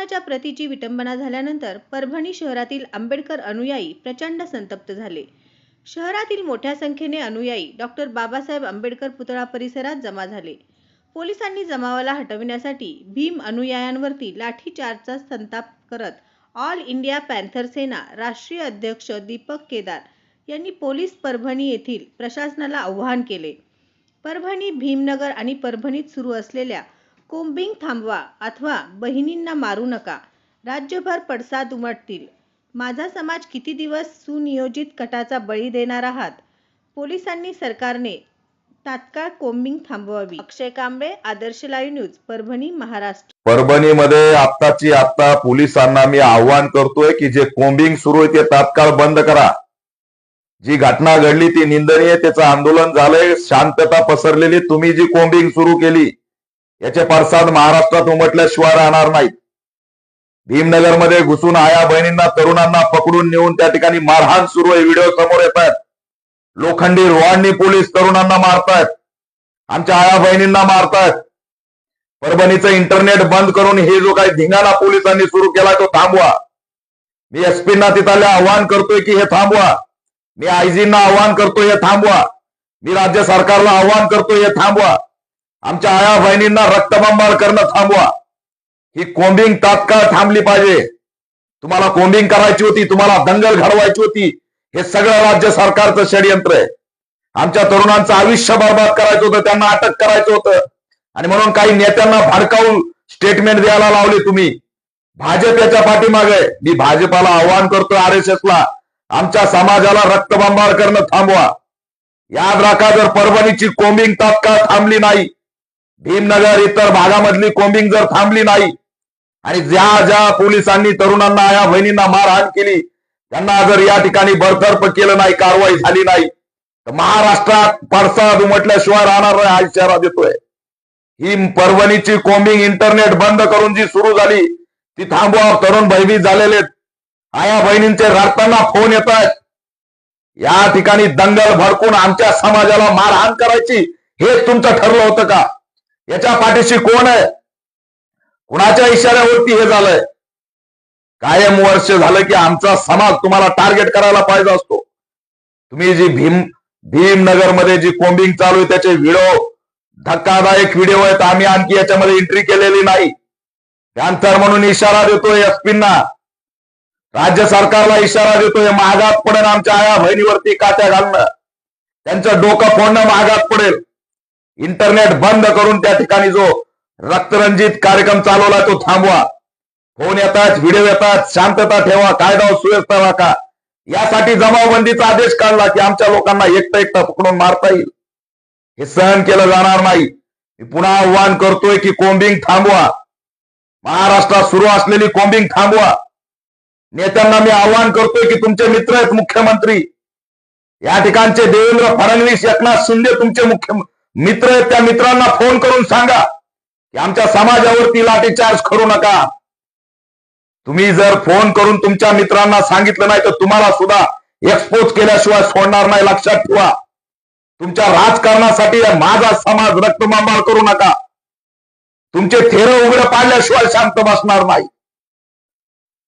संविधानाच्या प्रतीची विटंबना झाल्यानंतर परभणी शहरातील आंबेडकर अनुयायी प्रचंड संतप्त झाले. शहरातील मोठ्या संख्येने अनुयायी डॉक्टर बाबासाहेब आंबेडकर पुतळा परिसरात जमा झाले. पोलिसांनी जमावाला हटविण्यासाठी भीम अनुयायांवरती लाठीचार्जचा संताप करत ऑल इंडिया पॅन्थर सेना राष्ट्रीय अध्यक्ष दीपक केदार यांनी पोलीस परभणी येथील प्रशासनाला आव्हान केले. परभणी भीमनगर आणि परभणीत सुरू असलेल्या कोम्बिंग थांबवा अथवा बहिणींना मारू नका. राज्यभर पडसाद उमटतील. माझा समाज किती दिवस सुनियोजित कटाचा बळी देणार आहात? पोलिसांनी सरकारने तात्काळ कोम्बिंग थांबवावी. Akshay Kamble Adarsh live news Parbhani Maharashtra. परभणीमध्ये आत्ताची आत्ता पोलिसांना मी आव्हान करतोय की जे कोम्बिंग सुरू आहे ते तात्काळ बंद करा. जी घटना घडली ती निंदनीय त्याचं आंदोलन झालंय शांतता पसरलेली तुम्ही जी कोम्बिंग सुरू केली याचे पडसाद महाराष्ट्रात उमटल्याशिवाय राहणार नाहीत. भीमनगरमध्ये घुसून आया बहिणींना तरुणांना पकडून नेऊन त्या ठिकाणी मारहाण सुरू आहे. व्हिडिओ समोर येत आहेत. लोखंडी रोहांनी पोलीस तरुणांना मारतायत आमच्या आया बहिणींना मारतायत परभणीचं इंटरनेट बंद करून हे जो काही धिंगाणा पोलिसांनी सुरू केला तो थांबवा. मी एसपींना तिथले आवाहन करतोय की हे थांबवा. मी आयजींना आवाहन करतोय हे थांबवा. मी राज्य सरकारला आवाहन करतोय हे थांबवा. आमच्या आया बहिणींना रक्तबंबाळ करणं थांबवा. ही कोंबिंग तात्काळ थांबली पाहिजे. तुम्हाला कोंबिंग करायची होती तुम्हाला दंगल घडवायची होती. हे सगळं राज्य सरकारचं षडयंत्र आहे. आमच्या तरुणांचं आयुष्य बर्बाद करायचं होतं त्यांना अटक करायचं होतं. आणि म्हणून काही नेत्यांना भडकावून स्टेटमेंट द्यायला लावले तुम्ही. भाजप याच्या पाठीमागे मी भाजपाला आवाहन करतोय आर एस ला आमच्या समाजाला रक्तबंबाळ करणं थांबवा. याद राखा जर परभणीची कोंबिंग तात्काळ थांबली नाही भीमनगर इतर भागामधली कोंबिंग जर थांबली नाही आणि ज्या ज्या पोलिसांनी तरुणांना या बहिणींना मारहाण केली त्यांना जर या ठिकाणी बरतर्फ केलं नाही कारवाई झाली नाही तर महाराष्ट्रात पडसाद उमटल्याशिवाय राहणार नाही हा इशारा देतोय. ही परभणीची कोंबिंग इंटरनेट बंद करून जी सुरू झाली ती थांबवा तरुण भयभीत झालेले आया बहिणींचे रडताना फोन येत आहेत. या ठिकाणी दंगल भडकून आमच्या समाजाला मारहाण करायची हेच तुमचं ठरलं होतं का? याच्या पाठीशी कोण आहे? कुणाच्या इशाऱ्यावरती हे झालंय? कायम वर्ष झालं की आमचा समाज तुम्हाला टार्गेट करायला पाहिजे असतो. तुम्ही जी भीम भीमनगरमध्ये जी कोम्बिंग चालू आहे त्याचे व्हिडिओ धक्कादायक व्हिडिओ आहेत. आम्ही आणखी याच्यामध्ये एंट्री केलेली नाही. त्यानंतर म्हणून इशारा देतोय एसपींना राज्य सरकारला इशारा देतोय महागात पडेल आमच्या आया बहिणीवरती कात्या घालणं. त्यांचं डोकं फोडणं महागात पडेल. इंटरनेट बंद करून त्या ठिकाणी जो रक्तरंजित कार्यक्रम चालवला तो थांबवा. फोन येतात व्हिडिओ येतात शांतता ठेवा कायदा सुव्यवस्था राखा. यासाठी जमावबंदीचा आदेश काढला की आमच्या लोकांना एकटं एकटं पकडून मारता येईल. हे सहन केलं जाणार नाही. मी पुन्हा आव्हान करतोय की कोम्बिंग थांबवा. महाराष्ट्रात सुरू असलेली कोम्बिंग थांबवा. नेत्यांना मी आवाहन करतोय की तुमचे मित्र आहेत मुख्यमंत्री. या ठिकाणचे देवेंद्र फडणवीस एकनाथ शिंदे तुमचे मुख्य मित्र आहेत त्या मित्रांना फोन करून सांगा की आमच्या समाजावरती लाठीचार्ज करू नका. तुम्ही जर फोन करून तुमच्या मित्रांना सांगितलं नाही तर तुम्हाला सुद्धा एक्सपोज केल्याशिवाय सोडणार नाही. लक्षात ठेवा. तुमच्या राजकारणासाठी माझा समाज रक्तमांबाळ करू नका. तुमचे थेरं उघडं पाडल्याशिवाय शांत बसणार नाही.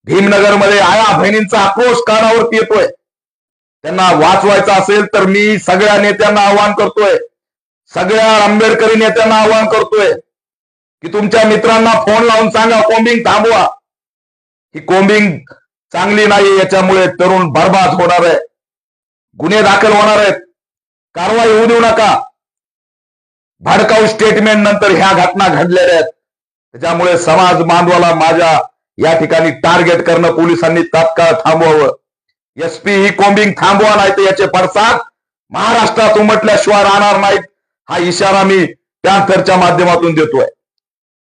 भीमनगरमध्ये आया बहिणींचा आक्रोश कानावरती येतोय. त्यांना वाचवायचा असेल तर मी सगळ्या नेत्यांना आवाहन करतोय. सगळ्या आंबेडकरी नेत्यांना आवाहन करतोय की तुमच्या मित्रांना फोन लावून सांगा कोंबिंग थांबवा. ही कोंबिंग चांगली नाही याच्यामुळे तरुण बर्बाद होणार आहे. गुन्हे दाखल होणार आहेत. कारवाई होऊ देऊ नका. भडकाऊ स्टेटमेंट नंतर ह्या घटना घडलेल्या आहेत. त्याच्यामुळे समाज बांधवाला माझ्या या ठिकाणी टार्गेट करणं पोलिसांनी तात्काळ थांबवावं. एसपी ही कोंबिंग थांबवा नाही तर याचे पडसाद महाराष्ट्रात उमटल्याशिवाय राहणार नाहीत. हा इशारा मी पॅन्थरच्या माध्यमातून देतोय.